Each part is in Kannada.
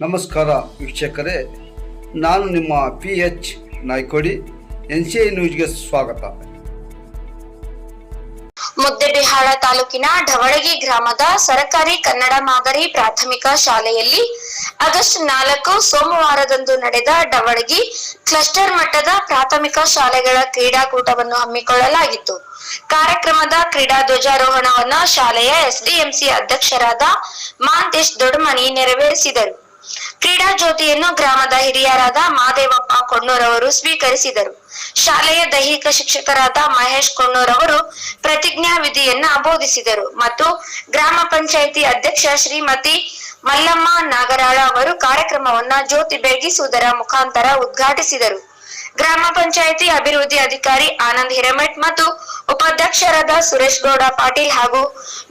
ನಮಸ್ಕಾರ ವೀಕ್ಷಕರೇ, ನಾನು ನಿಮ್ಮ P H Naikodi N C I ನ್ಯೂಸ್ಗೆ ಸ್ವಾಗತ. ಮುದ್ದೆಬಿಹಾಳ ತಾಲೂಕಿನ ಢವಳಗಿ ಗ್ರಾಮದ ಸರಕಾರಿ ಕನ್ನಡ ಮಾದರಿ ಪ್ರಾಥಮಿಕ ಶಾಲೆಯಲ್ಲಿ ಆಗಸ್ಟ್ ನಾಲ್ಕು ಸೋಮವಾರದಂದು ನಡೆದ ಢವಳಗಿ ಕ್ಲಸ್ಟರ್ ಮಟ್ಟದ ಪ್ರಾಥಮಿಕ ಶಾಲೆಗಳ ಕ್ರೀಡಾಕೂಟವನ್ನು ಹಮ್ಮಿಕೊಳ್ಳಲಾಗಿತ್ತು. ಕಾರ್ಯಕ್ರಮದ ಕ್ರೀಡಾ ಧ್ವಜಾರೋಹಣವನ್ನು ಶಾಲೆಯ ಎಸ್ಡಿಎಂಸಿ ಅಧ್ಯಕ್ಷರಾದ ಮಾಂತೇಶ್ ದೊಡ್ಮನಿ ನೆರವೇರಿಸಿದರು. ಕ್ರೀಡಾ ಜ್ಯೋತಿಯನ್ನು ಗ್ರಾಮದ ಹಿರಿಯರಾದ ಮಾದೇವಪ್ಪ ಕೊಣ್ಣೂರವರು ಸ್ವೀಕರಿಸಿದರು. ಶಾಲೆಯ ದೈಹಿಕ ಶಿಕ್ಷಕರಾದ ಮಹೇಶ್ ಕೊಣ್ಣೂರವರು ಪ್ರತಿಜ್ಞಾ ವಿಧಿಯನ್ನ ಬೋಧಿಸಿದರು ಮತ್ತು ಗ್ರಾಮ ಪಂಚಾಯಿತಿ ಅಧ್ಯಕ್ಷ ಶ್ರೀಮತಿ ಮಲ್ಲಮ್ಮ ನಾಗರಾಳ ಅವರು ಕಾರ್ಯಕ್ರಮವನ್ನ ಜ್ಯೋತಿ ಬೆಳಗಿಸುವುದರ ಮುಖಾಂತರ ಉದ್ಘಾಟಿಸಿದರು. ಗ್ರಾಮ ಪಂಚಾಯಿತಿ ಅಭಿವೃದ್ಧಿ ಅಧಿಕಾರಿ ಆನಂದ್ ಹಿರೇಮಠ್ ಮತ್ತು ಉಪಾಧ್ಯಕ್ಷರಾದ ಸುರೇಶ್ ಗೌಡ ಪಾಟೀಲ್ ಹಾಗೂ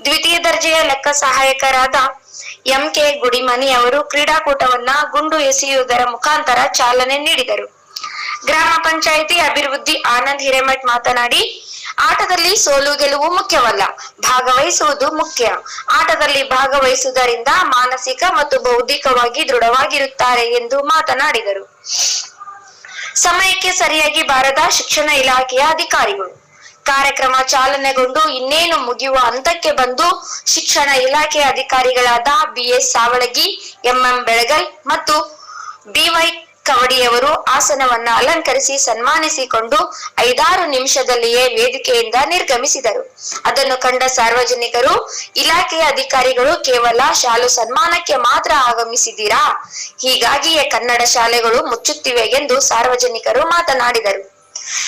ದ್ವಿತೀಯ ದರ್ಜೆಯ ಲೆಕ್ಕ ಸಹಾಯಕರಾದ ಎಂಕೆ ಗುಡಿಮನಿ ಅವರು ಕ್ರೀಡಾಕೂಟವನ್ನ ಗುಂಡು ಎಸೆಯುವುದರ ಮುಖಾಂತರ ಚಾಲನೆ ನೀಡಿದರು. ಗ್ರಾಮ ಪಂಚಾಯಿತಿ ಅಭಿವೃದ್ಧಿ ಆನಂದ್ ಹಿರೇಮಠ್ ಮಾತನಾಡಿ, ಆಟದಲ್ಲಿ ಸೋಲು ಗೆಲುವು ಮುಖ್ಯವಲ್ಲ, ಭಾಗವಹಿಸುವುದು ಮುಖ್ಯ. ಆಟದಲ್ಲಿ ಭಾಗವಹಿಸುವುದರಿಂದ ಮಾನಸಿಕ ಮತ್ತು ಬೌದ್ಧಿಕವಾಗಿ ದೃಢವಾಗಿರುತ್ತಾರೆ ಎಂದು ಮಾತನಾಡಿದರು. ಸಮಯಕ್ಕೆ ಸರಿಯಾಗಿ ಬಾರದ ಶಿಕ್ಷಣ ಇಲಾಖೆಯ ಅಧಿಕಾರಿಗಳು. ಕಾರ್ಯಕ್ರಮ ಚಾಲನೆಗೊಂಡು ಇನ್ನೇನು ಮುಗಿಯುವ ಹಂತಕ್ಕೆ ಬಂದು ಶಿಕ್ಷಣ ಇಲಾಖೆ ಅಧಿಕಾರಿಗಳಾದ ಬಿಎಸ್ ಸಾವಳಗಿ, ಎಂಎಂ ಬೆಳಗಲ್ ಮತ್ತು ಬಿವೈ ಕವಡಿಯವರು ಆಸನವನ್ನ ಅಲಂಕರಿಸಿ ಸನ್ಮಾನಿಸಿಕೊಂಡು ಐದಾರು ನಿಮಿಷದಲ್ಲಿಯೇ ವೇದಿಕೆಯಿಂದ ನಿರ್ಗಮಿಸಿದರು. ಅದನ್ನು ಕಂಡ ಸಾರ್ವಜನಿಕರು ಇಲಾಖೆಯ ಅಧಿಕಾರಿಗಳು ಕೇವಲ ಶಾಲು ಸನ್ಮಾನಕ್ಕೆ ಮಾತ್ರ ಆಗಮಿಸಿದ್ದೀರಾ? ಹೀಗಾಗಿಯೇ ಕನ್ನಡ ಶಾಲೆಗಳು ಮುಚ್ಚುತ್ತಿವೆ ಎಂದು ಸಾರ್ವಜನಿಕರು ಮಾತನಾಡಿದರು.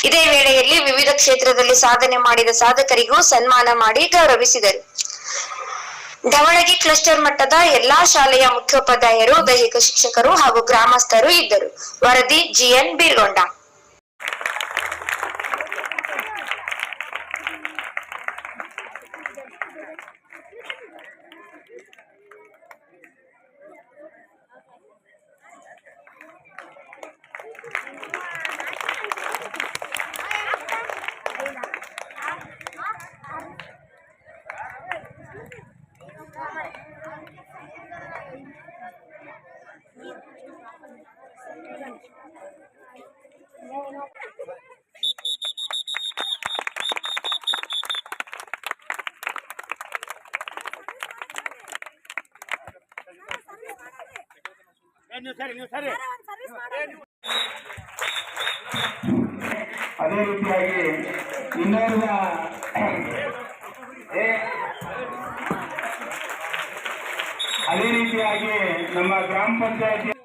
ಇದೇ ವೇಳೆಯಲ್ಲಿ ವಿವಿಧ ಕ್ಷೇತ್ರದಲ್ಲಿ ಸಾಧನೆ ಮಾಡಿದ ಸಾಧಕರಿಗೂ ಸನ್ಮಾನ ಮಾಡಿ ಗೌರವಿಸಿದರು. ಢವಳಗಿ ಕ್ಲಸ್ಟರ್ ಮಟ್ಟದ ಎಲ್ಲಾ ಶಾಲೆಯ ಮುಖ್ಯೋಪಾಧ್ಯಾಯರು, ದೈಹಿಕ ಶಿಕ್ಷಕರು ಹಾಗೂ ಗ್ರಾಮಸ್ಥರು ಇದ್ದರು. ವರದಿ ಜಿಎನ್ ಬೀರ್ಗೊಂಡ. ಅದೇ ರೀತಿಯಾಗಿ ಇನ್ನೋರ್ವ ಅದೇ ರೀತಿಯಾಗಿ ನಮ್ಮ ಗ್ರಾಮ ಪಂಚಾಯತಿ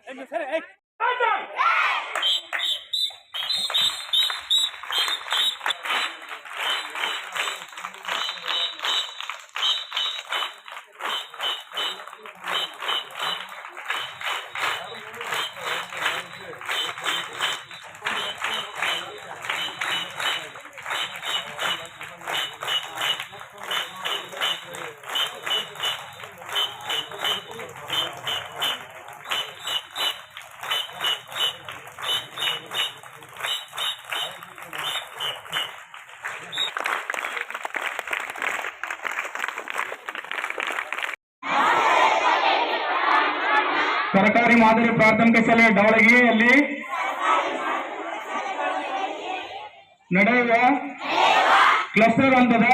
ಸರ್ಕಾರಿ ಮಾದರಿ ಪ್ರಾಥಮಿಕ ಶಾಲೆ ಡವಳಗಿಯಲ್ಲಿ ನಡೆಯುವ ಕ್ಲಸ್ಟರ್ ಹಂತದ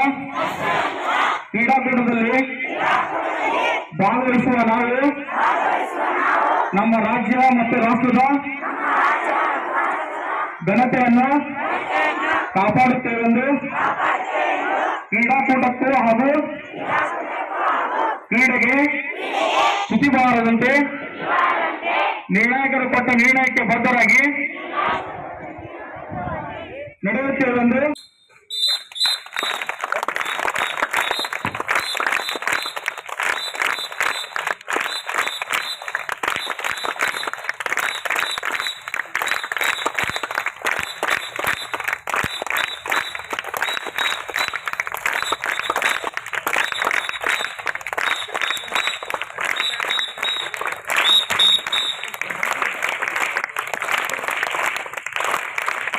ಕ್ರೀಡಾಕೂಟದಲ್ಲಿ ಭಾಗವಹಿಸುವ ನಾವು ನಮ್ಮ ರಾಜ್ಯ ಮತ್ತು ರಾಷ್ಟ್ರದ ಘನತೆಯನ್ನು ಕಾಪಾಡುತ್ತೇವೆಂದು ಕ್ರೀಡಾಕೂಟಕ್ಕೂ ಹಾಗೂ ಕ್ರೀಡೆಗೆ ಸ್ಥಿತಿ ಬಾರದಂತೆ ನಿರ್ಣಾಯಕರು ಕೊಟ್ಟ ನಿರ್ಣಯಕ್ಕೆ ಬದ್ಧರಾಗಿ ನಡೆಯುತ್ತೇವೆಂದು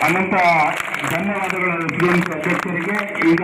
ಅನಂತ ಧನ್ಯವಾದಗಳು ಅಧ್ಯಕ್ಷರಿಗೆ. ಈಗ